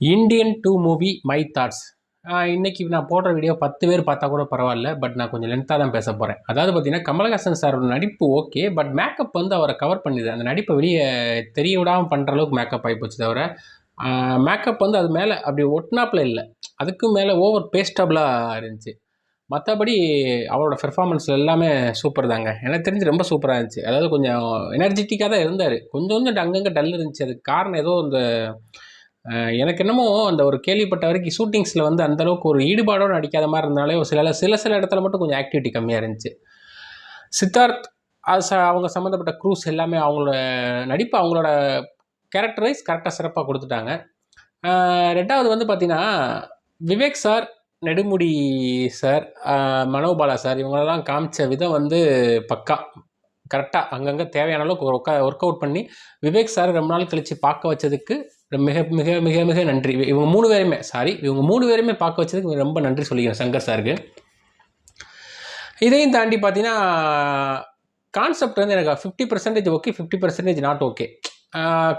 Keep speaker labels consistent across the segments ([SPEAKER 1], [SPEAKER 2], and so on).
[SPEAKER 1] Indian two movie my thoughts இன்றைக்கி நான் போடுற வீடியோ பத்து பேர் பார்த்தா கூட பரவாயில்ல பட் நான் கொஞ்சம் லென்த்தாக தான் பேச போகிறேன் அதாவது பார்த்தீங்கன்னா கமலஹாசன் சாரோட நடிப்பு ஓகே பட் மேக்கப் வந்து அவரை கவர் பண்ணுது. அந்த நடிப்பை வெளியே தெரிய விடாமல் பண்ணுற அளவுக்கு மேக்கப் ஆகி போச்சு தவிர மேக்கப் வந்து அது மேலே அப்படி ஒட்டினாப்பில் இல்லை. அதுக்கும் மேலே ஓவர் பேஸ்டபுளாக இருந்துச்சு. மற்றபடி அவரோட பெர்ஃபார்மன்ஸ் எல்லாமே சூப்பர் தாங்க. எனக்கு தெரிஞ்சு ரொம்ப சூப்பராக இருந்துச்சு. அதாவது கொஞ்சம் எனர்ஜெட்டிக்காக தான் இருந்தார். கொஞ்சம் கொஞ்சம் அங்கங்கே டல் இருந்துச்சு. அதுக்கு காரணம் ஏதோ இந்த எனக்கு என்னமோ அந்த ஒரு கேள்விப்பட்ட வரைக்கும் ஷூட்டிங்ஸில் வந்து அந்த அளவுக்கு ஒரு ஈடுபாடோடு நடிக்காத மாதிரி இருந்தாலே ஒரு சில சில சில இடத்துல மட்டும் கொஞ்சம் ஆக்டிவிட்டி கம்மியாக இருந்துச்சு. சித்தார்த் அது ச- அவங்க சம்மந்தப்பட்ட க்ரூஸ் எல்லாமே அவங்களோட நடிப்பு அவங்களோட கேரக்டர் வைஸ் கரெக்டாக சிறப்பாக கொடுத்துட்டாங்க ரெண்டாவது வந்து பார்த்தீங்கன்னா Vivek sir Nedumudi sir Manobala sir இவங்களெல்லாம் காமிச்ச விதம் வந்து பக்கா. கரெக்டாக அங்கங்கே தேவையான அளவுக்கு ஒர்க் ஒர்க் அவுட் பண்ணி விவேக் சார் ரொம்ப நாள் கழித்து பார்க்க வச்சதுக்கு மிக மிக மிக மிக நன்றி. இவங்க மூணு பேருமே சாரி இவங்க மூணு பேருமே பார்க்க வச்சதுக்கு ரொம்ப நன்றி சொல்லிக்கிறேன் சங்கர் சாருக்கு இதையும் தாண்டி பார்த்தீங்கன்னா கான்செப்ட் வந்து எனக்கு fifty percentage okay fifty percentage not okay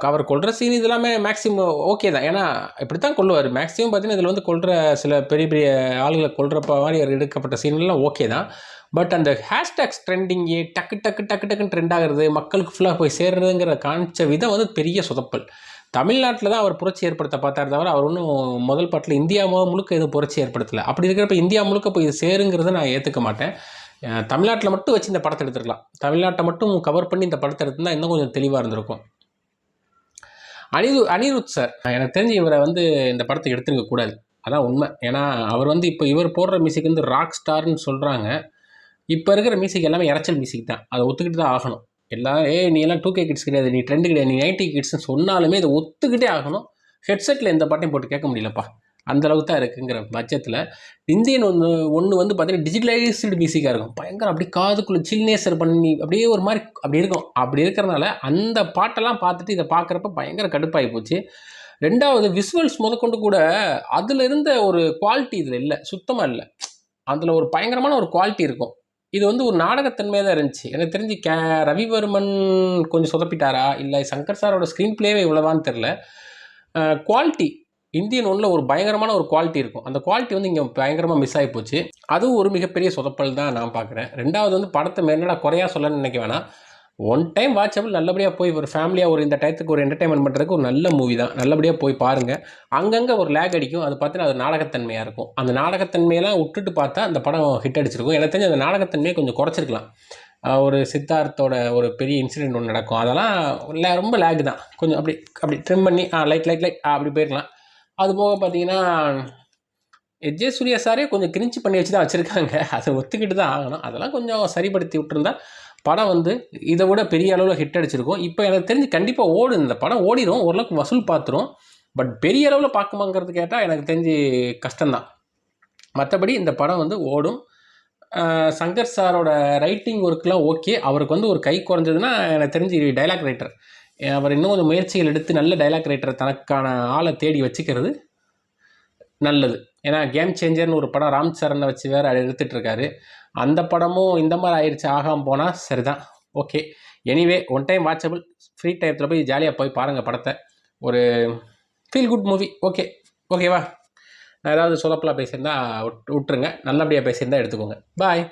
[SPEAKER 1] அவர் கொள்கிற சீன் இதெல்லாமே மேக்ஸிமம் ஓகே தான். ஏன்னா இப்படி தான் கொள்ளுவார் மேக்ஸிமம் பார்த்தீங்கன்னா இதில் வந்து கொள்கிற சில பெரிய பெரிய ஆளுகளை கொள்கிறப்ப மாதிரி எடுக்கப்பட்ட சீன்லாம் ஓகே தான். பட் அந்த ஹேஷ்டேக்ஸ் ட்ரெண்டிங்கு டக்கு டக்கு டக்கு டக்குன்னு ட்ரெண்ட் ஆகிறது மக்களுக்கு ஃபுல்லாக போய் சேர்றதுங்கிற காமிச்ச விதம் வந்து பெரிய சொதப்பல். தமிழ்நாட்டில் தான் அவர் புரட்சி ஏற்படுத்த பார்த்தார் தவிர அவர் ஒன்றும் முதல் பாட்டில் இந்தியா முழுக்க எதுவும் புரட்சி ஏற்படுத்தலை. அப்படி இருக்கிறப்ப இந்தியா முழுக்க போய் இது சேருங்கிறத நான் ஏற்றுக்க மாட்டேன். தமிழ்நாட்டில் மட்டும் வச்சு இந்த படத்தை எடுத்துருக்கலாம். தமிழ்நாட்டை மட்டும் கவர் பண்ணி இந்த படத்தை எடுத்திருந்தா இன்னும் கொஞ்சம் தெளிவாக இருந்திருக்கும். அனிரு அனிருத் சார் எனக்கு தெரிஞ்சு இவரை வந்து இந்த படத்தை எடுத்துருக்க கூடாது. அதான் உண்மை. ஏன்னா அவர் வந்து இப்போ இவர் போடுற மியூசிக் வந்து ராக் ஸ்டார்னு சொல்கிறாங்க இப்போ இருக்கிற மியூசிக் எல்லாமே இறைச்சல் மியூசிக் தான். அதை ஒத்துக்கிட்டு தான் ஆகணும். எல்லாம் ஏ நீ எல்லாம் டூ கே கிட்ஸ் கிடையாது நீ ட்ரெண்டு கிடையாது நீ நைன்டி கிட்ஸ்னு சொன்னாலுமே இதை ஒத்துக்கிட்டே ஆகணும். ஹெட்செட்டில் எந்த பாட்டையும் போட்டு கேட்க முடியலப்பா. அந்த அளவுக்கு தான் இருக்குங்கிற பட்சத்தில் இந்தியன் ஒன்று ஒன்று வந்து பார்த்தீங்கன்னா டிஜிட்டலைஸ்டு மியூசிக்காக இருக்கும். பயங்கரம் அப்படி காதுக்குள்ளே சில்னேசர் பண்ணி அப்படியே ஒரு மாதிரி அப்படி இருக்கும். அப்படி இருக்கிறனால அந்த பாட்டெல்லாம் பார்த்துட்டு இதை பார்க்குறப்ப பயங்கர கடுப்பாகி போச்சு. ரெண்டாவது விசுவல்ஸ் முதற்கொண்டு கூட அதில் இருந்த ஒரு குவாலிட்டி இதில் இல்லை சுத்தமாக இல்லை. அதில் ஒரு பயங்கரமான ஒரு குவாலிட்டி இருக்கும். இது வந்து ஒரு நாடகத்தன்மையாக தான் இருந்துச்சு. எனக்கு தெரிஞ்சு கே ரவிவர்மன் கொஞ்சம் சொதப்பிட்டாரா? இல்லை சங்கர் சாரோட ஸ்க்ரீன் பிளேவே இவ்வளோவான்னு தெரில குவாலிட்டி இந்தியன் ஒன்றில் ஒரு பயங்கரமான ஒரு குவாலிட்டி இருக்கும். அந்த குவாலிட்டி வந்து இங்கே பயங்கரமாக மிஸ் ஆகி போச்சு. அதுவும் ஒரு மிகப்பெரிய சொதப்பல் தான் நான் பார்க்குறேன். ரெண்டாவது வந்து படத்தை மேலடா குறையாக சொல்லணும்னு நினைக்க வேணாம். ஒன் டைம் வாட்சபிள் நல்லபடியாக போய் ஒரு ஃபேமிலியாக ஒரு இந்த டயத்துக்கு ஒரு என்டர்டைன்மெண்ட் பண்ணுறதுக்கு ஒரு நல்ல மூவி தான். நல்லபடியாக போய் பாருங்கள் அங்கங்கே ஒரு லேக் அடிக்கும். அது பார்த்தீங்கன்னா அது நாடகத்தன்மையாக இருக்கும். அந்த நாடகத்தன்மையெல்லாம் விட்டுட்டு பார்த்தா அந்த படம் ஹிட் அடிச்சிருக்கும். எனக்கு தெரிஞ்சு அந்த நாடகத்தன்மையை கொஞ்சம் குறைச்சிருக்கலாம். ஒரு சித்தார்த்தோட ஒரு பெரிய இன்சிடென்ட் ஒன்று நடக்கும். அதெல்லாம் ரொம்ப லேக் தான். கொஞ்சம் அப்படி அப்படி ட்ரிம் பண்ணி ஆ லைட் லைட் லைட் அப்படி போயிருக்கலாம். அது போக பார்த்தீங்கன்னா எஜே சூர்யா சாரே கொஞ்சம் கிரிஞ்சி பண்ணி வச்சு தான் வச்சுருக்காங்க. அதை ஒத்துக்கிட்டு தான் ஆகணும். அதெல்லாம் கொஞ்சம் சரிப்படுத்தி விட்டுருந்தா படம் வந்து இதை விட பெரிய அளவில் ஹிட் அடிச்சிருக்கும். இப்போ எனக்கு தெரிஞ்சு கண்டிப்பாக ஓடும். இந்த படம் ஓடிடும் ஓரளவுக்கு வசூல் பார்த்துரும். பட் பெரிய அளவில் பார்க்குமாங்கிறது கேட்டால் எனக்கு தெரிஞ்சு கஷ்டம்தான். மற்றபடி இந்த படம் வந்து ஓடும். சங்கர் சாரோட ரைட்டிங் ஒர்க்லாம் ஓகே அவருக்கு வந்து ஒரு கை குறைஞ்சதுன்னா எனக்கு தெரிஞ்சு டைலாக் ரைட்டர் அவர் இன்னும் கொஞ்சம் முயற்சிகள் எடுத்து நல்ல டைலாக் ரைட்டர் தனக்கான ஆளை தேடி வச்சுக்கிறது நல்லது. ஏன்னா கேம் சேஞ்சர்னு ஒரு படம் ராம் சரனை வச்சு வேறு எடுத்துகிட்டு இருக்காரு அந்த படமும் இந்த மாதிரி ஆயிடுச்சு ஆகாமல் போனால் சரிதான். Okay anyway one time watchable free டைத்தில் போய் ஜாலியாக போய் பாருங்கள் படத்தை. ஒரு ஃபீல் குட் மூவி ஓகே ஓகேவா நான் ஏதாவது சொதப்பலாக பேசியிருந்தா விட்- விட்டுருங்க நல்லபடியாக பேசியிருந்தா எடுத்துக்கோங்க. பாய்